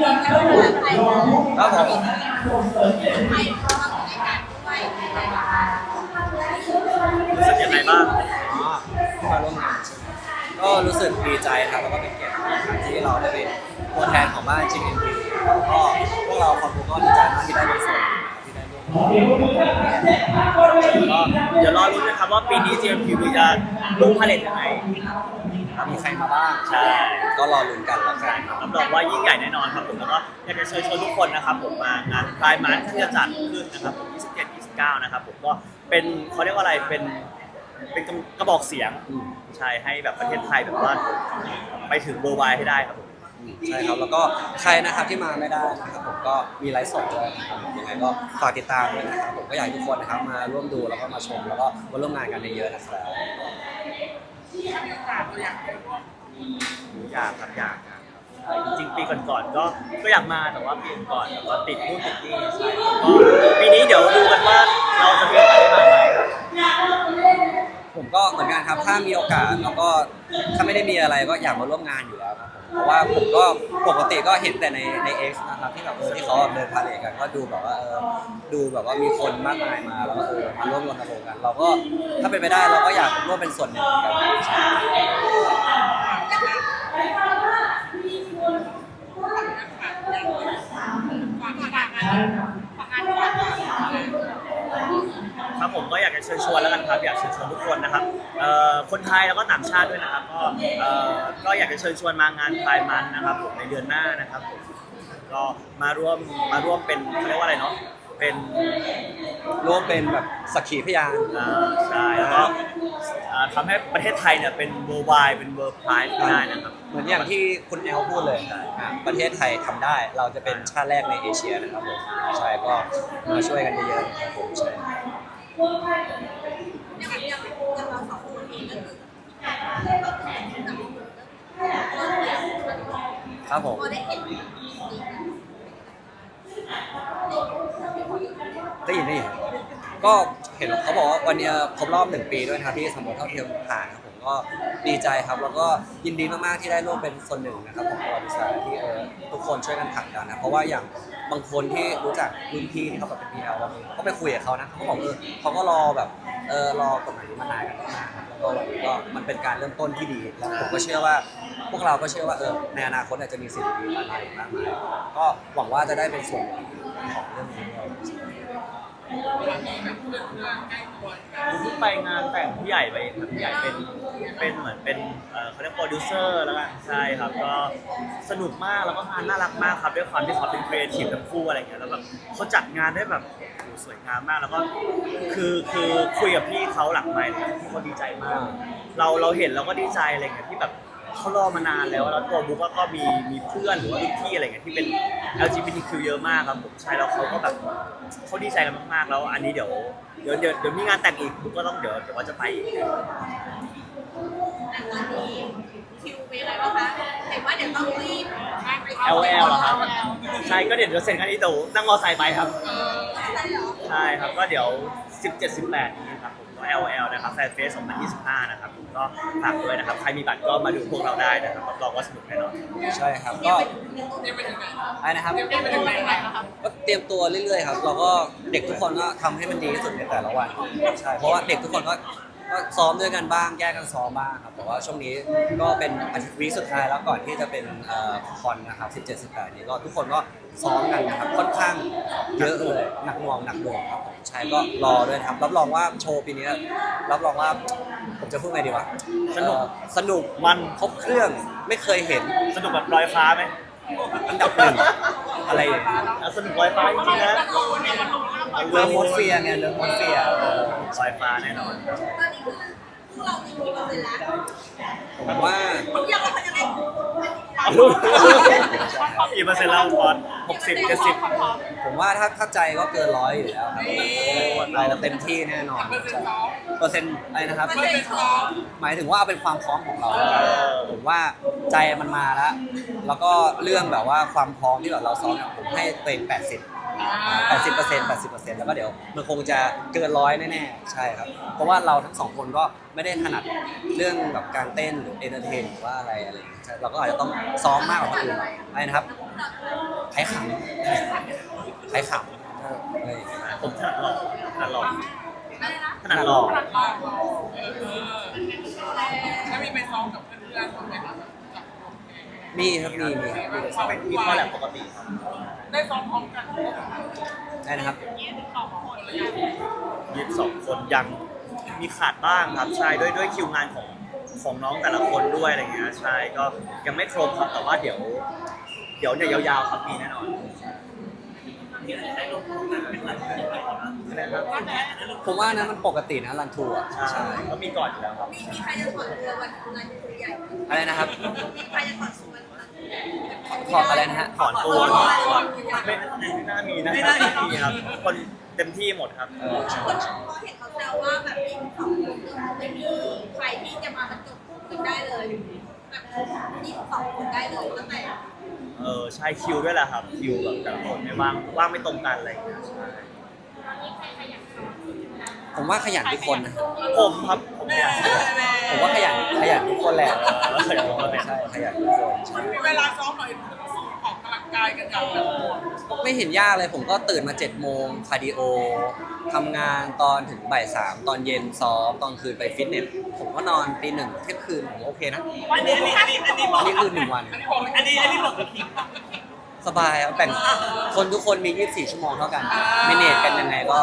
ครับผมรู้สึกยังไงบ้างอ๋อที่มาร่วมงานใช่ไหมก็รู้สึกดีใจครับแล้วก็เป็นเกียรติครับที่เราได้เป็นตัวแทนของบ้านจริงเอ็นพีแล้วก็พวกเราความรู้ก็ดีใจมากที่ได้เป็นส่วนหนึ่งที่ได้ร่วมงานก็เดี๋ยวรอรุ้นนะครับว่าปีนี้ GMTV จะลงพาเลทยังไง มีใครมาบ้างใช่ ก็รอลุ้นกันแล้วกันรับรองว่ายิ่งใหญ่แน่นอนครับผมแล้วก็อยากจะเชิญชวนทุกคนนะครับ ผมมางานพายมันที่จะจัดขึ้นนะครับผม27 29 นะครับ ผมก็เป็นเขาเรียกว่าอะไรเป็นเป็นกระบอกเสียงอืม ใช่ให้แบบประเทศไทยแบบว่าไปถึงเบอร์ไวให้ได้ครับผม อืมใช่ครับ แล้วก็ใครนะครับที่มาไม่ได้นะครับผมก็มีไลฟ์สดด้วยนะครับยังไงก็ฝากติดตามด้วยนะครับผมก็อยากให้ทุกคนนะครับมาร่วมดูแล้วก็มาชมแล้วก็มาร่วมงานกันเยอะๆนะครับ อยากครับอยากใช่จริงๆปีก่อนๆก็ก็อยากมาแต่ว่าปีก่อนแล้วก็ติดนู่นติดนี่ใช่ก็ปีนี้เดี๋ยวดูกันว่าเราจะมีโอกาสได้มาไหม ผมก็เหมือนกันครับถ้ามีโอกาสแล้วก็ถ้าไม่ได้มีอะไรก็อยากมาร่วมงานอยู่แล้วครับเพราะว่าผมก็ปกติก็เห็นแต่ในใน X นะครับที่แบบเออที่เขาเดินพาเลทกันก็ดูแบบว่าเออดูแบบว่ามีคนมากมายมาแล้วก็เออมาร่วมรณรงค์กัน เราก็ถ้าเป็นไปได้เราก็อยากร่วมเป็นส่วนหนึ่งเหมือนกันใช่ครับ ยากจะเชิญชวนแล้วกันครับ อยากเชิญชวนทุกคนนะครับเอ่อคนไทยแล้วก็ต่างชาติด้วยนะครับ ก็เอ่อก็อยากจะเชิญชวนมางานพายมันนะครับผมในเดือนหน้านะครับผมก็มาร่วมมาร่วมเป็นเขาเรียกว่าอะไรเนาะเป็นร่วมเป็นแบบสักขีพยาน อ่าใช่แล้วก็อ่าทำให้ประเทศไทยเนี่ยเป็น worldwide เป็น world pride ได้นะครับ เหมือนอย่างที่คุณแอลพูดเลยอะประเทศไทยทำได้ เราจะเป็นชาติแรกในเอเชียนะครับผม ใช่ก็มาช่วยกันเยอะๆนะครับผมใช่ ครับผมได้ยินได้ยินก็เห็นเขาบอกว่าวันนี้ครบรอบหนึ่งปีด้วยนะครับที่สมรสเท่าเทียมผ่านครับผม ก็ดีใจครับ แล้วก็ยินดีมากๆที่ได้ร่วมเป็นส่วนหนึ่งนะครับของประวัติศาสตร์ที่เออทุกคนช่วยกันผลักดันนะเพราะว่าอย่างบางคนที่รู้จักรุ่นพี่ที่เขาแบบเป็นพีเอลก็ไปคุยกับเขานะเขาก็บอกเออเขาก็รอแบบเออรอกฎหมายนี้มานานกันมากครับแล้วก็วันนี้ก็มันเป็นการเริ่มต้นที่ดีแล้วผมก็เชื่อว่า พวกเราก็เชื่อว่าเออในอนาคตอาจจะมีสิ่งดีๆอะไรมากมายก็หวังว่าจะได้เป็นส่วนหนึ่งของเรื่องนี้ด้วยผมเพิ่งไปงานแต่งผู้ใหญ่ไปครับผู้ใหญ่เป็น เป็นเหมือนเป็นเอ่อเขาเรียกโปรดิวเซอร์แล้วกันใช่ครับ ก็สนุกมากแล้วก็งานน่ารักมากครับด้วยความที่เขาเป็นครีเอทีฟทั้งคู่อะไรเงี้ยแล้วแบบเขาจัดงานได้แบบโอ้โหสวยงามมากแล้วก็คือคือคุยกับพี่เขาหลังไมค์เนี่ยพี่เขาดีใจมาก เราเราเห็นเราก็ดีใจอะไรเงี้ยที่แบบเขารอมานานแล้วแล้วตัวบุ๊กก็มีมีเพื่อนหรือว่ารุ่นพี่อะไรเงี้ยที่เป็น LGBTQ เยอะมากครับผมใช่แล้วเขาก็แบบเขาดีใจกันมากๆแล้วอันนี้เดี๋ยวเดี๋ยวเดี๋ยวเดี๋ยวมีงานแต่งอีกบุ๊กก็ต้องเดี๋ยวเดี๋ยวว่าจะไปอีก คิวไปอะไร บ้างคะเห็นว่าเดี๋ยวต้องรีบ LL เหรอครับ ใช่ก็เดี๋ยวเดี๋ยวเซ็นกันที่ตู่นั่งมอไซค์ไปครับอะไรเหรอใช่ครับก็เดี๋ยว 17 18นี้ครับผมก็ LL นะครับแฟนเฟส2025 นะครับผมก็ฝากด้วยนะครับ ใครมีบัตรก็มาดูพวกเราได้นะครับรับรองว่าสนุกแน่นอน ใช่ครับก็อะไรนะครับ ก็เตรียมตัวเรื่อยๆครับ เราก็เด็กทุกคนก็ทำให้มันดีที่สุดในแต่ละวัน ใช่ เพราะว่าเด็กทุกคนก็ ก็ซ้อมด้วยกันบ้างแยกกันซ้อมบ้างครับแต่ว่าช่วงนี้ก็เป็นอาทิตย์วีคสุดท้ายแล้วก่อนที่จะเป็นเอ่อคอนนะครับ17 18นี้ก็ทุกคนก็ซ้อมกันนะครับค่อนข้างเยอะเลยหนักหน่วงหนักหน่วงครับผมใช่ก็รอด้วยนะครับรับรองว่าโชว์ปีนี้รับรองว่าผมจะพูดไงดีวะสนุก เอ่อสนุกมันครบเครื่องไม่เคยเห็นสนุกแบบลอยฟ้าไหมอันดับหนึ่งอะไรอย่างเงี้ย อะสนุกลอยฟ้าจริงๆนะ เรื่องมดเฟียไงเรื่องมดเฟียลอยฟ้าแน่นอน ตอนนี้คือพวกเรามีกี่เปอร์เซ็นต์แล้วผมว่าผมอยากว่าเขาจะได้เอาลูกกี่เปอร์เซ็นต์แล้วบอลหกสิบเจ็ดสิบผมว่าถ้าถ้าใจก็เกินร้อยอยู่แล้วครับเราเต็มที่แน่นอนเปอร์เซ็นต์อะไรนะครับเปอร์เซ็นต์ของหมายถึงว่าเอาเป็นความพร้อมของเรา ผมว่าใจมันมาแล้ว แล้วก็เรื่องแบบว่าความพร้อมที่แบบเราซ้อมเนี่ยผมให้ตัวเอง80แปดสิบ เปอร์เซ็นต์แปดสิบเปอร์เซ็นต์แล้วก็เดี๋ยวมันคงจะเกินร้อยแน่ๆ ใช่ครับ เพราะว่าเราทั้งสองคนก็ไม่ได้ถนัดเรื่องแบบการเต้นหรือเอนเตอร์เทนหรือว่าอะไรอะไรอย่างเงี้ยใช่เราก็อาจจะต้องซ้อมมากกว่าคนอื่นหน่อยอะไรนะครับใครขำใครขำเออเฮ้ยผมถนัดหลอกถนัดหลอกอะไรนะถนัดหลอกแล้วมีไปซ้อมกับเพื่อนๆบ้างไหมคะมีครับมีมีเป็นมีข้อแลบปกติครับ ได้ซ้อมพร้อมกันได้นะครับยี่สิบสองคนยังมีขาดบ้างครับใช่ด้วยด้วยคิวงานของของน้องแต่ละคนด้วยอะไรเงี้ยใช่ก็ยังไม่ครบครับแต่ว่าเดี๋ยว เดี๋ยวเนี่ยยาวๆครับมีแน่นอนนะครับผมว่านะมันปกตินะรันทัวร์อะใช่ก็มีก่อนอยู่แล้วครับมีมีใครจะถอดตัววันวันตัวใหญ่อะไรนะครับมีใครจะถอดตัววันวัน ขอบอะไรนะฮะถอนตัวไม่ไม่น่ามีนะไม่น่ามีครับคนเต็มที่หมดครับ เออคนก็เห็นเขาแซวว่าแบบมีสองคนไม่มีใครที่จะมาบรรจบกันได้เลยแบบยี่สิบสองคนได้เลยตั้งแต่เออใช่คิวด้วยแหละครับ คิวแบบแต่ละคนไม่ว่างว่างไม่ตรงกันอะไรอย่างเงี้ยใช่ผมว่าขยันทุกคนนะผมครับผมอยากผมว่าขยันขยันทุกคนแหละ เออขยันทุกคนแหละใช่ขยันทุกคนใช่มี เวลาซ้อมหน่อยออกกำลังกายกันอย่างแบบไม่เห็นยากเลยผมก็ตื่นมา7จ็ดโมงคาร์ดิโอทำงานตอนถึงบ่ายสามตอนเย็นซ้อมตอนคืนไปฟิตเนสผมก็นอนตีหนึ่งเที่ยงคืนผมโอเคนะอันนี้อันนี้อันนี้อันนี้บอัอนกนี้คือหนึ่งวันอันนี้บอกอันนี้อันนี้บอกกับคิงสบายครับแบ่งคนทุกคนมี 24 ชั่วโมงเท่ากันเมเนจกันยังไงก็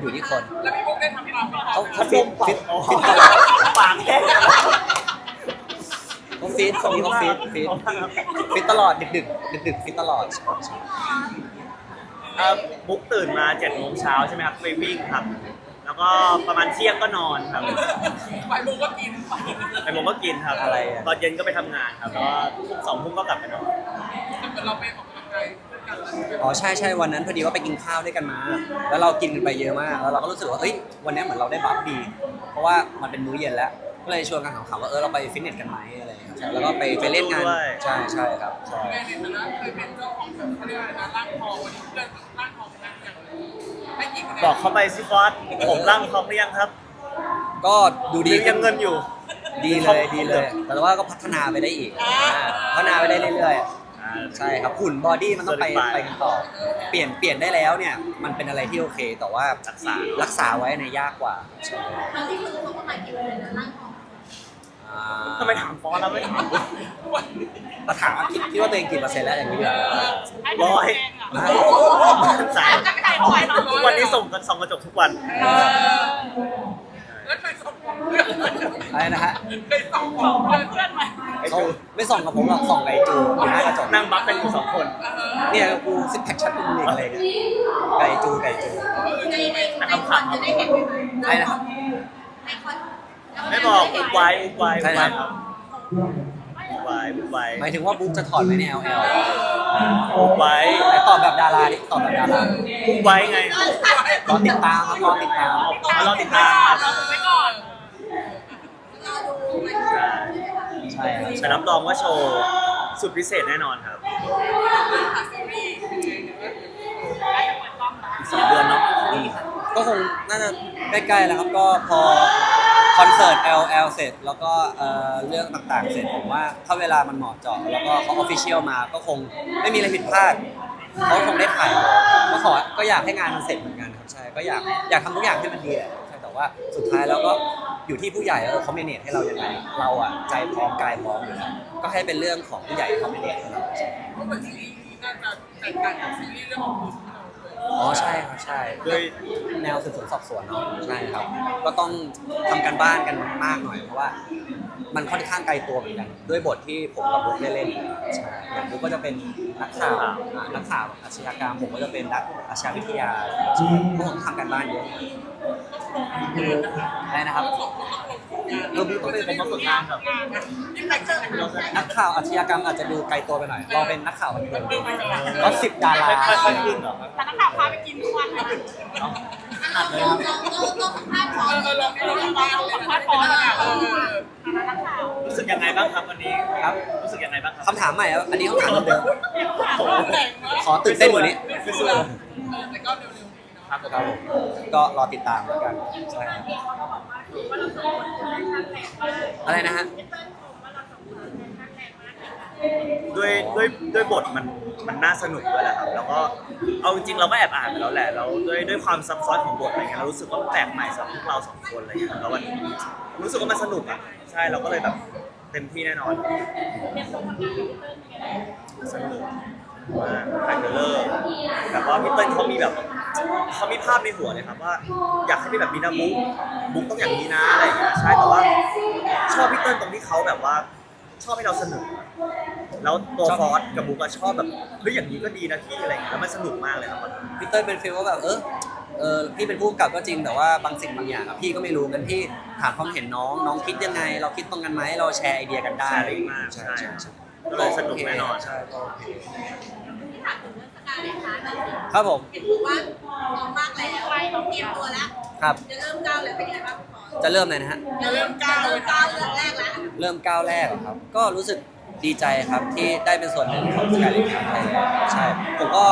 อยู่ที่คนแล้วพี่บุ๊กได้ทำตามไหมคะเขาเขาฟิตฟิตฟิตตลอด ปากแห้งเขา ฟิตคนนี้เขาฟิตฟิตฟิตตลอดดึกดึกดึกดึกๆฟิตตลอดใช่ใช่เอ่อบุ๊กตื่นมา7จ็ดโมงเช้าใช่ไหมครับไปวิ่งครับ แล้วก็ประมาณเที่ยงก็นอนครับไปบุ๊กก็กินไปไปโมงก็กินครับอะไรอะ ตอนเย็นก็ไปทำงานครับแล้วก็ทุ่มสองทุ่มก็กลับไปนอนเหมือนเราไปออกกำลังกายด้วยกันแล้วใช่ไหมอ๋อใช่ใช่วันนั้นพอดีว่าไปกินข้าวด้วยกันมา แล้วเรากินกันไปเยอะมาก แล้วเราก็รู้สึกว่าเอ้ยวันนี้เหมือนเราได้บัฟดี เพราะว่ามันเป็นมื้อเย็นแล้วก็ เลยชวนกันขำๆว่าเออเราไปฟิตเนสกันไหมอะไรอย่างเงี้ยครับแล้วก็ไปไปเล่นงานใช่ใช่ครับใช่แม่ในฐานะเคยเป็นเจ้าของแบบเขาเรียกอะไรนะร่างทองวันนี้เพื่อนร่างทองนั่งอย่างให้กี่คะแนนบอกเขาไปสิฟอสผมร่างพร้อมหรือยังครับก็ดูหดีรือยังเงินอยู่ ดีเลยดีเลย แต่ว่าก็พัฒนาไปได้อีกอ่าพัฒนาไปได้เรื่อยๆ ใช่ครับหุ่นบอดี้มันต้องไป Certified ไปกันต่อ เปลี่ยนเปลี่ยนได้แล้วเนี่ย มันเป็นอะไรที่โอเค แต่ว่ารักษา รักษาไว้ในยยากกว่าใช่ครั้งที่คือเขาประมาณกี่วันนะร่างทองอ่า ทำไมถามฟอสแล้วไม่ถามกเราถามว่าคิดคิดว่าตัวเองกี่เปอร์เซ็นต์แล้วอย่างนี้เหรอร้อยอ่าสายทุกวันนี้ส่งกันส่องกระจกทุกวันออแล้วเคยส่งเพื่อนไหมอะไรนะฮะเคยส่งของเพื่อนไหมเขาไม่ส่องกับผมหรอกส่องกับไอจูอยู่หน้ากระจกนั่งบัฟกันอยู่สองคน เนี่ยกูซิกแพคชัดกูมีอะไรเนี่ยไก่จูไก่จูในในในคอนจะได้เห็นไหมใช่นะครับในคอน ไม่บอกอุบไว้อุบไว้ใช่อุบครัไว้บครับอุบไว้อุบไว้หมายถึงว่าบุ๊กจะถอดไว้ใน L L อุบไว้ไหนตอบแบบดาราดิตอบแบบดาราอุบไว้ไงรอติดตามครับรอติดตามเอาเราติดตามครับไว้ก่อนรอดูมันใช่ครับแต่รับรองว่าโชว์สุดพิเศษแน่นอนครับค่ะซีรีส์อีกสองเดือนเนาะก็คงน่าจะใกล้ๆแล้วครับก็พอ คอนเสิร์ต L L เสร็จแล้วก็เอ่อเรื่องต่างๆ เสร็จผมว่าถ้าเวลามันเหมาะเจาะแล้วก็เขาออฟฟิเชียลมาก็คงไม่มีอะไรผิดพลาดเขาคงได้ถ่ายก็ขอก็อยากให้งานมันเสร็จเหมือนกันครับใช่ก็อยากอยากทำทุกอย่างให้มันดีแหละใช่แต่ว่าสุดท้ายแล้วก็อยู่ที่ผู้ใหญ่เออเขาเมเนจให้เรายังไงเราอะใจพร้อมกายพร้อมอยู่แล้วก็ให้เป็นเรื่องของผู้ใหญ่เขาเมเนจให้เราใช่เพราะเหมือนซีรีส์นี้น่าจะแตกต่างจากซีรีส์เรื่องของคุณ อ๋อใช่ครับใช่ด้วยแนวสืบสวนสอบสวนเนาะใช่ครับ ก็ต้องทำกันบ้านกันมากหน่อยเพราะว่า มันค่อนข้างไกลตัวเหมือนกัน ด้วยบทที่ผมกับบุ๊กได้เล่นใช่อย่างบุ๊กก็จะเป็น นักข่าวอ่านักข่าวอาชญากรรมผมก็จะเป็นนักอาชญาวิทยาพวกผมทำกันบ้านเยอะอะไรนะครับสองคนต้องลงทุนงานเออบุ๊กต้องเป็นผมมาฝึกงานครับนี่ใครเจอกันนักข่าวอาชญากรรมอาจจะดูไกลตัวไปหน่อยเราเป็นนักข่าวบันเทิงดูไปก่อนก็สิบดาราค่อยๆขึ้นเหรอครับ แต่นักข่าวพาไปกินทุกวันเลยเรา เราเราสัมภาษณ์พอเออลองลองมาเลยนะพอแล้วเออนักข่าวรู้สึกยังไงบ้างครับวันนี้ครับ รู้สึกยังไงบ้างครับคำถามใหม่ครับอันนี้คำถามเดิมแรงมากขอตื่นเต้นกว่านี้ไม่สู้แล้วครับผมครับผมก็รอติดตามแล้วกันใช่ครับอะไรนะฮะ ด้วยด้วยด้วยบทมันมันน่าสนุกด้วยแหละครับ แล้วก็เอาจริงๆเราก็แอบอ่านไปแล้วแหละแล้วด้วยด้วยความซับซ้อนของบทอะไรเงี้ยเรารู้สึกว่ามันแปลกใหม่สำหรับพวกเราสองคนอะไรเงี้ยแล้วมันรู้สึกว่ามันสนุกอะใช่เราก็เลยแบบเต็มที่แน่นอนสนุกมากไทเทเลอร์แบบว่าพี่เติ้ลเขามีแบบเขามีภาพในหัวเลยครับว่า อยากให้มีแบบมีนามุกมุกต้องอย่างนี้นะอะไรอย่างเงี้ยใช่แต่ว่าชอบพี่เติ้ลตรงที่เขาแบบว่า ชอบให้เราสนุกแล้วตัวชอบฟอสกับบุ๊กอะชอบแบบเฮ้ยอย่างนี้ก็ดีนะพี่อะไรอย่างเงี้ยแล้วมันสนุกมากเลยครับมันพี่เต้ยเป็นฟีลว่าแบบเออเออพี่เป็นผู้กำกับก็จริงแต่ว่าบางสิ่งบางอย่างอะพี่ก็ไม่รู้กันพี่ถามความเห็นน้องน้องคิดยังไง เราคิดตรงกันไหมเราแชร์ไอเดียกันได้อะไรอย่างเงี้ยใช่ใช่ใช่ก็เลยสนุกแน่นอนใช่ก็โอเคที่ถามถึงเรื่องสกาเลตคะนั่นสิครับผมเห็นบอกว่าน้องมากแล้วเตรียมตัวแล้วครับจะเริ่มก้าวแล้วเป็นยังไงบ้างคุณหมอ จะเริ่มเลยนะฮะ จะเริ่มก้าวเริ่มก้าวเรื่องแรกแล้วเริ่มก้าวแรกเหรอครับ ก็รู้สึกดีใจครับที่ได้เป็นส่วนหนึ่งของสกายลิฟไทยใช่ ผมก็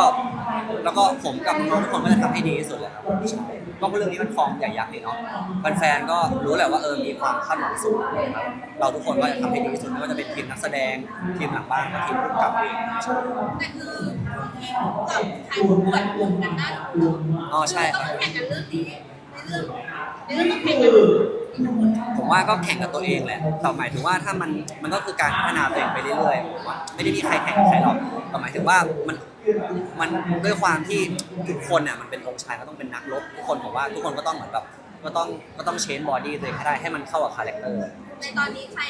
แล้วก็ผมกับน้องๆทุกคนก็จะทำให้ดีที่สุดเลยครับใช่ก็เรื่องนี้มันฟอร์มใหญ่ยักษ์นี่เนาะแฟนๆก็รู้แหละว่าเออมีความคาดหวังสูงนะครับเราทุกคนก็จะทำให้ดีที่สุดไม่ว่าจะเป็นทีมนักแสดงทีมหลังบ้านและทีมผู้กำกับเองใช่แต่คือที่ผมกับใครผมเปิดวงกันได้อ๋อใช่คต้อรับงแข่งกันเรื่องนี้ ผมว่าก็แข่งกับตัวเองแหละแต่หมายถึงว่าถ้ามันมันก็คือการพัฒนาตัวเองไปเรื่อยๆผมว่าไม่ได้มีใครแข่งกับใครหรอกแต่หมายถึงว่ามันมันด้วยความที่ทุกคนเนี่ยมันเป็นองค์ชายก็ต้องเป็นนักรบทุกคนผมว่าทุกคนก็ต้องเหมือนแบบก็ต้องก็ต้องเชนบอดี้ตัวเองให้ได้ให้มันเข้ากับคาแรคเตอร์ในตอนนี้ใคร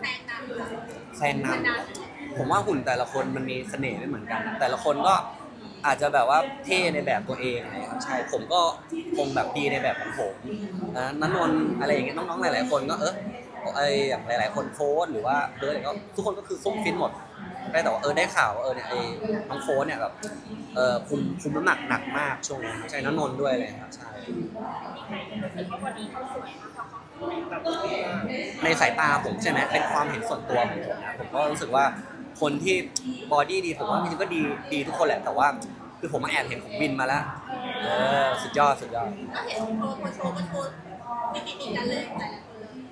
แซงนำแฟนนมันนำผมว่าหุ่นแต่ละคนมันมีเสน่ห์ไม่เหมือนกัน แต่ละคนก็ อาจจะแบบว่าเท่ในแบบตัวเองอะไรครับใช่ผมก็คงแบบดีในแบบของผมนะนันนนท์อะไรอย่างเงี้ยน้องๆหลาย ๆ คนก็เออไออย่างหลาย ๆ คนโฟนหรือว่าเอออะไรก็ทุกคนก็คือซุ้มฟินหมดได้แต่ว่าเออได้ข่าวว่าเออเนี่ยไอ้น้องโฟนเนี่ยแบบเออคุมคุมน้ำหนักหนักมากช่วงนี้ครับใช่นันนนท์ด้วยเลยครับใช่ในสายตาผมใช่ไหมเป็นความเห็นส่วนตัวของผมนะผมก็รู้สึกว่า คนที่บอดี้ดีผมว่าจริงๆก็ดีดีทุกคนแหละแต่ว่า คือผมมาแอบเห็นของบินมาแล้วเออสุดยอดสุดยอดำก็เห็นโชว์โชว์โชว์ติดติดติดกันเลยแต่ละคนเลย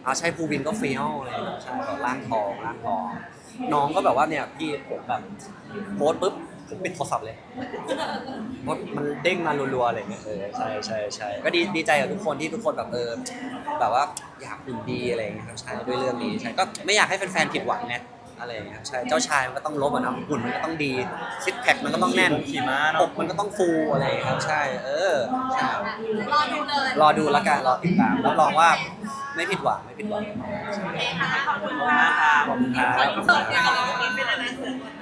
อาใช่ภูวินก็เฟี้ยวเลยใช่แบบร่างทองร่างทอง น้องก็แบบว่าเนี่ยพี่ผมแบบโพสต์ปุ๊บผมปิดโทรศัพท์เลยเพราะมันเด้งมารัวๆอะไรเงี้ยเออใช่ใช่ใช่ก็ดีดีใจกับทุกคนที่ทุกคนแบบเออแบบว่าอยากหุ่นดีอะไรเงี้ยครับใช่ด้วยเรื่องนี้ใช่ก็ไม่อยากให้แฟนๆผิดหวังไง อะไรเงี้ยครับใช่เจ้าชายมันก็ต้องลบอะเนาะหุ่นมันก็ต้องดีซิกแพคมันก็ต้องแน่นขี่ม้าอเนาะกมันก็ต้องฟูอะไรเงี้ยครับใช่เออใช่รอดูเลยรอดูแล้วกันรอติดตามรับรองว่าไม่ผิดหวังไม่ผิดหวัง โอเคค่ะขอบคุณขอบคุณค่ะมากครับขอบคุณครับขอบคุณค่ะ